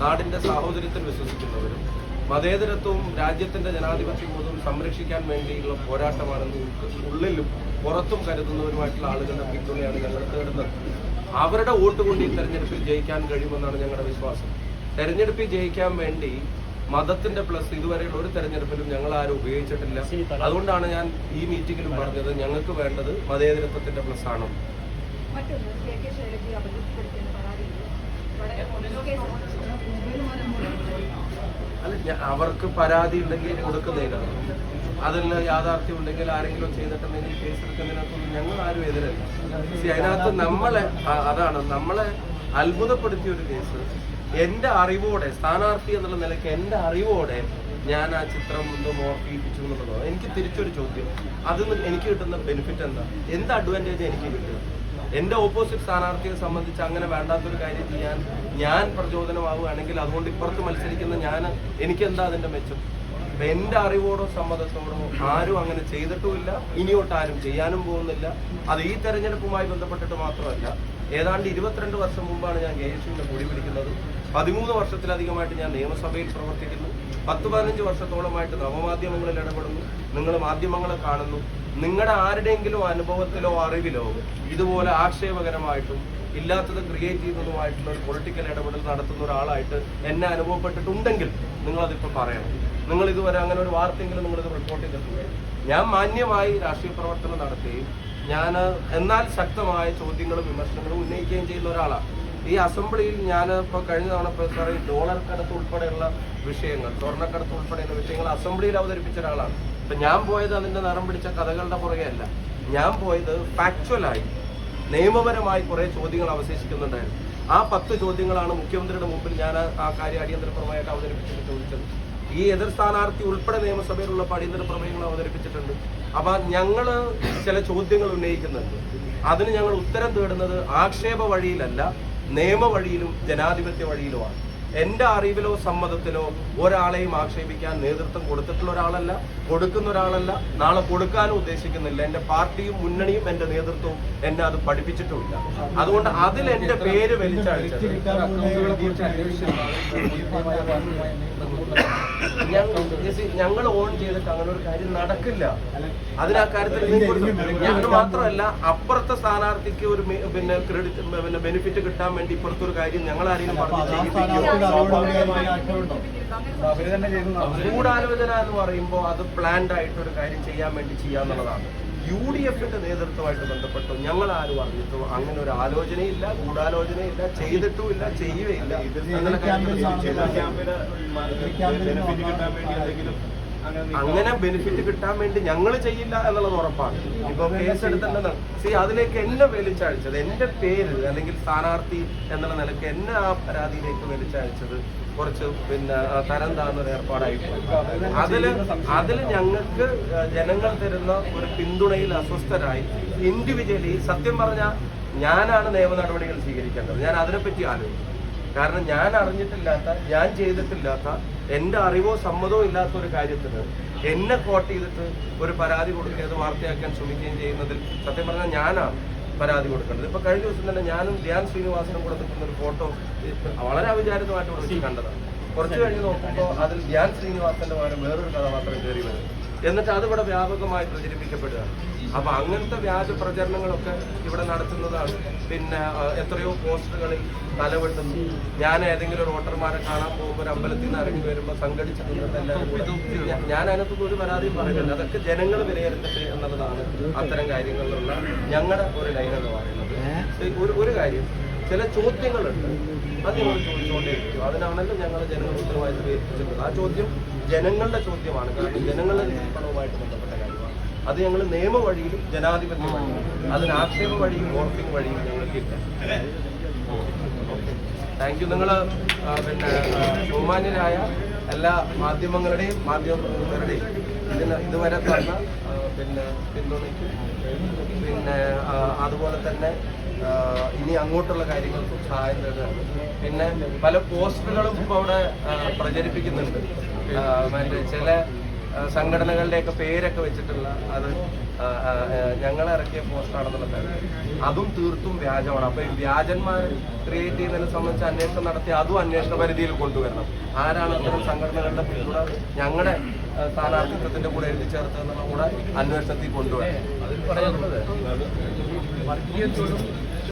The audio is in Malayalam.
നാടിന്റെ സാഹോദര്യത്തിൽ വിശ്വസിക്കുന്നവരും മതേതരത്വവും രാജ്യത്തിന്റെ ജനാധിപത്യ ബോധവും സംരക്ഷിക്കാൻ വേണ്ടിയുള്ള പോരാട്ടമാണെന്ന് ഉള്ളിലും പുറത്തും കരുതുന്നവരുമായിട്ടുള്ള ആളുകളുടെ പിന്തുണയാണ് ഞങ്ങൾ തേടുന്നത്. അവരുടെ വോട്ട് കൊണ്ട് ഈ തെരഞ്ഞെടുപ്പിൽ ജയിക്കാൻ കഴിയുമെന്നാണ് ഞങ്ങളുടെ വിശ്വാസം. തെരഞ്ഞെടുപ്പിൽ ജയിക്കാൻ വേണ്ടി മതത്തിന്റെ പ്ലസ് ഇതുവരെയുള്ള ഒരു തെരഞ്ഞെടുപ്പിലും ഞങ്ങൾ ആരും ഉപയോഗിച്ചിട്ടില്ല. അതുകൊണ്ടാണ് ഞാൻ ഈ മീറ്റിംഗിലും പറഞ്ഞത് ഞങ്ങൾക്ക് വേണ്ടത് മതേതരത്വത്തിന്റെ പ്ലസ് ആണ്. മറ്റൊന്ന് കെ കെ ശൈലജയെ അപകീർത്തിപ്പെടുത്തിയെന്ന പരാതിയിൽ വളരെ പോലീസ് കേസ് അല്ല ഞ- അവർക്ക് പരാതി ഉണ്ടെങ്കിൽ കൊടുക്കുന്നതിനാണ്. അതിൽ യാഥാർത്ഥ്യം ഉണ്ടെങ്കിൽ ആരെങ്കിലും ചെയ്തിട്ടുണ്ടെങ്കിൽ കേസ് എടുക്കുന്നതിനകത്തൊന്നും ഞങ്ങൾ ആരും എതിരല്ല. സി അതിനകത്ത് നമ്മളെ അതാണ് നമ്മളെ അത്ഭുതപ്പെടുത്തിയ ഒരു കേസ് എന്റെ അറിവോടെ സ്ഥാനാർത്ഥി എന്നുള്ള നിലയ്ക്ക് എന്റെ അറിവോടെ ഞാൻ ആ ചിത്രം ഒന്ന് മോർഫിപ്പിച്ചു എന്നുള്ളതോ? എനിക്ക് തിരിച്ചൊരു ചോദ്യം. അത് എനിക്ക് കിട്ടുന്ന ബെനിഫിറ്റ് എന്താ? എന്ത് അഡ്വാന്റേജ് എനിക്ക് കിട്ടുക എന്റെ ഓപ്പോസിറ്റ് സ്ഥാനാർത്ഥിയെ സംബന്ധിച്ച് അങ്ങനെ വേണ്ടാത്തൊരു കാര്യം ചെയ്യാൻ ഞാൻ പ്രചോദനമാവുകയാണെങ്കിൽ അതുകൊണ്ട് ഇപ്പുറത്ത് മത്സരിക്കുന്ന ഞാൻ എനിക്കെന്താ അതിന്റെ മെച്ചം? അപ്പൊ എന്റെ അറിവോടോ സമ്മതത്തോടോ ആരും അങ്ങനെ ചെയ്തിട്ടുമില്ല. ഇനിയോട്ട് ആരും ചെയ്യാനും പോകുന്നില്ല. അത് ഈ തെരഞ്ഞെടുപ്പുമായി ബന്ധപ്പെട്ടിട്ട് മാത്രമല്ല ഏതാണ്ട് ഇരുപത്തിരണ്ട് വർഷം മുമ്പാണ് ഞാൻ കെ എസ് യുവിന്റെ കൊടി പിടിക്കുന്നത്. പതിമൂന്ന് വർഷത്തിലധികമായിട്ട് ഞാൻ നിയമസഭയിൽ പ്രവർത്തിക്കുന്നു. പത്ത് പതിനഞ്ച് വർഷത്തോളമായിട്ട് നവമാധ്യമങ്ങളിൽ ഇടപെടുന്നു. നിങ്ങൾ മാധ്യമങ്ങളെ കാണുന്നു. നിങ്ങളുടെ ആരുടെയെങ്കിലും അനുഭവത്തിലോ അറിവിലോ ഇതുപോലെ ആക്ഷേപകരമായിട്ടും ഇല്ലാത്തത് ക്രിയേറ്റ് ചെയ്യുന്നതുമായിട്ടുള്ള ഒരു പൊളിറ്റിക്കൽ ഇടപെടൽ നടത്തുന്ന ഒരാളായിട്ട് എന്നെ അനുഭവപ്പെട്ടിട്ടുണ്ടെങ്കിൽ നിങ്ങളതിപ്പോൾ പറയണം. നിങ്ങൾ ഇതുവരെ അങ്ങനെ ഒരു വാർത്തയെങ്കിലും നിങ്ങളിത് റിപ്പോർട്ട് ചെയ്തിട്ടുണ്ട് ഞാൻ മാന്യമായി രാഷ്ട്രീയ പ്രവർത്തനം നടത്തുകയും ഞാൻ എന്നാൽ ശക്തമായ ചോദ്യങ്ങളും വിമർശനങ്ങളും ഉന്നയിക്കുകയും ചെയ്യുന്ന ഒരാളാണ്. ഈ അസംബ്ലിയിൽ ഞാൻ ഇപ്പോൾ കഴിഞ്ഞ തവണ സാറേ ഡോളർ കടത്ത് ഉൾപ്പെടെയുള്ള വിഷയങ്ങൾ സ്വർണക്കടത്ത് ഉൾപ്പെടെയുള്ള വിഷയങ്ങൾ അസംബ്ലിയിൽ അവതരിപ്പിച്ച ഒരാളാണ്. ഇപ്പം ഞാൻ പോയത് അതിന്റെ നിറം പിടിച്ച കഥകളുടെ പുറകെയല്ല. ഞാൻ പോയത് ഫാക്ച്വലായി നിയമപരമായി കുറേ ചോദ്യങ്ങൾ അവശേഷിക്കുന്നുണ്ടായിരുന്നു. ആ പത്ത് ചോദ്യങ്ങളാണ് മുഖ്യമന്ത്രിയുടെ മുമ്പിൽ ഞാൻ ആ കാര്യം അടിയന്തരപരമായിട്ട് അവതരിപ്പിച്ചിട്ട് ചോദിച്ചത്. ഈ എതിർ സ്ഥാനാർത്ഥി ഉൾപ്പെടെ നിയമസഭയിലുള്ള അടിയന്തര പ്രമേയങ്ങൾ അവതരിപ്പിച്ചിട്ടുണ്ട്. അപ്പൊ ഞങ്ങൾ ചില ചോദ്യങ്ങൾ ഉന്നയിക്കുന്നുണ്ട്. അതിന് ഞങ്ങൾ ഉത്തരം തേടുന്നത് ആക്ഷേപ വഴിയിലല്ല നിയമ വഴിയിലും ജനാധിപത്യ വഴിയിലുമാണ്. എന്റെ അറിവിലോ സമ്മതത്തിലോ ഒരാളെയും ആക്ഷേപിക്കാൻ നേതൃത്വം കൊടുത്തിട്ടുള്ള ഒരാളല്ല കൊടുക്കുന്ന ഒരാളല്ല നാളെ കൊടുക്കാനും ഉദ്ദേശിക്കുന്നില്ല. എന്റെ പാർട്ടിയും മുന്നണിയും എന്റെ നേതൃത്വവും എന്നെ അത് പഠിപ്പിച്ചിട്ടുമില്ല. അതുകൊണ്ട് അതിൽ എന്റെ പേര് വലിച്ചഴിച്ചത് ഞങ്ങൾ ഓൺ ചെയ്തിട്ട് അങ്ങനെ ഒരു കാര്യം നടക്കില്ല. അതിനാ കാര്യത്തിൽ ഞങ്ങൾ മാത്രമല്ല അപ്പുറത്തെ സ്ഥാനാർത്ഥിക്ക് ഒരു പിന്നെ ക്രെഡിറ്റ് പിന്നെ ബെനിഫിറ്റ് കിട്ടാൻ വേണ്ടി ഇപ്പുറത്തെ ഒരു കാര്യം ഞങ്ങൾ ആരെങ്കിലും പറഞ്ഞ് അവർ തന്നെ ഗൂഢാലോചന എന്ന് പറയുമ്പോൾ അത് പ്ലാൻഡ് ആയിട്ട് ഒരു കാര്യം ചെയ്യാൻ വേണ്ടി ചെയ്യാന്നുള്ളതാണ് യു ഡി എഫിന്റെ നേതൃത്വമായിട്ട് ബന്ധപ്പെട്ട്. ഞങ്ങൾ ആരും അറിഞ്ഞിട്ടു അങ്ങനെ ഒരു ആലോചനയില്ല ഗൂഢാലോചനയില്ല ചെയ്തിട്ടുമില്ല ചെയ്യുകയില്ല. അങ്ങനെ അങ്ങനെ ബെനിഫിറ്റ് കിട്ടാൻ വേണ്ടി ഞങ്ങൾ ചെയ്യില്ല എന്നുള്ളത് ഉറപ്പാണ്. ഇപ്പൊ കേസ് എടുത്തിട്ടുണ്ടെന്ന്. സി അതിലേക്ക് എന്നെ വലിച്ചഴിച്ചത് എന്റെ പേര് അല്ലെങ്കിൽ സ്ഥാനാർത്ഥി എന്നുള്ള നിലയ്ക്ക് എന്നെ ആ പരാതിയിലേക്ക് വലിച്ചഴിച്ചത് കുറച്ച് പിന്നെ തരം താഴ്ന്ന ഒരു അതിൽ അതിൽ ഞങ്ങൾക്ക് ജനങ്ങൾ തരുന്ന ഒരു പിന്തുണയിൽ അസ്വസ്ഥരായി ഇൻഡിവിജ്വലി സത്യം പറഞ്ഞ ഞാനാണ് നിയമ നടപടികൾ സ്വീകരിക്കേണ്ടത്. ഞാൻ അതിനെപ്പറ്റി ആലോചിക്കും. കാരണം ഞാൻ അറിഞ്ഞിട്ടില്ലാത്ത ഞാൻ ചെയ്തിട്ടില്ലാത്ത എന്റെ അറിവോ സമ്മതമോ ഇല്ലാത്ത ഒരു കാര്യത്തിന് എന്നെ കോട്ട് ചെയ്തിട്ട് ഒരു പരാതി കൊടുക്കുക അത് വാർത്തയാക്കാൻ ശ്രമിക്കുകയും ചെയ്യുന്നതിൽ സത്യം പറഞ്ഞാൽ ഞാനാണ് പരാതി കൊടുക്കേണ്ടത്. ഇപ്പൊ കഴിഞ്ഞ ദിവസം തന്നെ ഞാനും ധ്യാൻ ശ്രീനിവാസനും കൂടെ നിൽക്കുന്ന ഒരു ഫോട്ടോ വളരെ അവിചാരിതമായിട്ട് കണ്ടതാണ്. കുറച്ച് കഴിഞ്ഞ് നോക്കുമ്പോൾ അതിൽ ധ്യാൻ ശ്രീനിവാസന്റെ പകരം വേറൊരു കഥാപാത്രം കയറി വരും. എന്നിട്ട് അത് ഇവിടെ വ്യാപകമായി പ്രചരിപ്പിക്കപ്പെടുകയാണ് അപ്പൊ അങ്ങനത്തെ വ്യാജ പ്രചരണങ്ങളൊക്കെ ഇവിടെ നടത്തുന്നതാണ്. പിന്നെ എത്രയോ പോസ്റ്ററുകളിൽ തലവെട്ടുന്നു. ഞാൻ ഏതെങ്കിലും ഒരു വോട്ടർമാരെ കാണാൻ പോകുമ്പോൾ ഒരു അമ്പലത്തിൽ നിന്ന് ഇറങ്ങി വരുമ്പോൾ സംഘടിച്ച് നിന്നിട്ട് ഞാൻ- ഞാൻ അതിനകത്തൊന്നും ഒരു പരാതിയും പറയുന്നില്ല. അതൊക്കെ ജനങ്ങൾ വിലയിരുത്തട്ടെ എന്നുള്ളതാണ് അത്തരം കാര്യങ്ങളിലുള്ള ഞങ്ങളുടെ ഒരു ലൈൻ എന്ന് പറയുന്നത്. ഒരു ഒരു കാര്യം ചില ചോദ്യങ്ങളുണ്ട്. അത് ഞങ്ങൾ ചോദിച്ചുകൊണ്ടേയിരിക്കും. അതിനാണല്ലോ ഞങ്ങൾ ജനങ്ങൾ ഉത്തരവാദിത്തം ഏൽപ്പിച്ചിട്ടുള്ളത് ആ ചോദ്യം ജനങ്ങളുടെ ചോദ്യമാണ്. കാരണം ജനങ്ങളുടെ നിയന്ത്രണവുമായിട്ട് ബന്ധപ്പെട്ട കാര്യമാണ്. അത് ഞങ്ങൾ നിയമ വഴിയിലും ജനാധിപത്യ വഴിയിലും അതിന് ആക്ഷേപ വഴിയും ഓർപ്പിംഗ് വഴിയും ഞങ്ങൾക്കില്ല താങ്ക് യു. നിങ്ങൾ പിന്നെ ബഹുമാന്യരായ എല്ലാ മാധ്യമങ്ങളുടെയും മാധ്യമങ്ങളുടെയും ഇതിന് ഇതുവരെ തന്ന പിന്നെ പിന്തുണയ്ക്കും. പിന്നെ അതുപോലെ തന്നെ ഇനി അങ്ങോട്ടുള്ള കാര്യങ്ങൾക്കും സഹായം തേടുകയാണ് പിന്നെ പല പോസ്റ്ററുകളും ഇപ്പോൾ അവിടെ പ്രചരിപ്പിക്കുന്നുണ്ട്. മറ്റേ ചില സംഘടനകളുടെയൊക്കെ പേരൊക്കെ വെച്ചിട്ടുള്ള അത് ഞങ്ങൾ ഇറക്കിയ പോസ്റ്റാണെന്നുള്ള കാര്യം. അതും തീർത്തും വ്യാജമാണ്. അപ്പൊ ഈ വ്യാജന്മാർ ക്രിയേറ്റ് ചെയ്യുന്നതിനെ സംബന്ധിച്ച് അന്വേഷണം നടത്തി അതും അന്വേഷണ പരിധിയിൽ കൊണ്ടുവരണം. ആരാണ് അത്തരം സംഘടനകളുടെ പിന്തുണ? ഞങ്ങളുടെ സ്ഥാനാർത്ഥിത്വത്തിന്റെ കൂടെ എഴുതി ചേർത്ത് കൂടെ അന്വേഷണത്തിൽ കൊണ്ടുവരണം.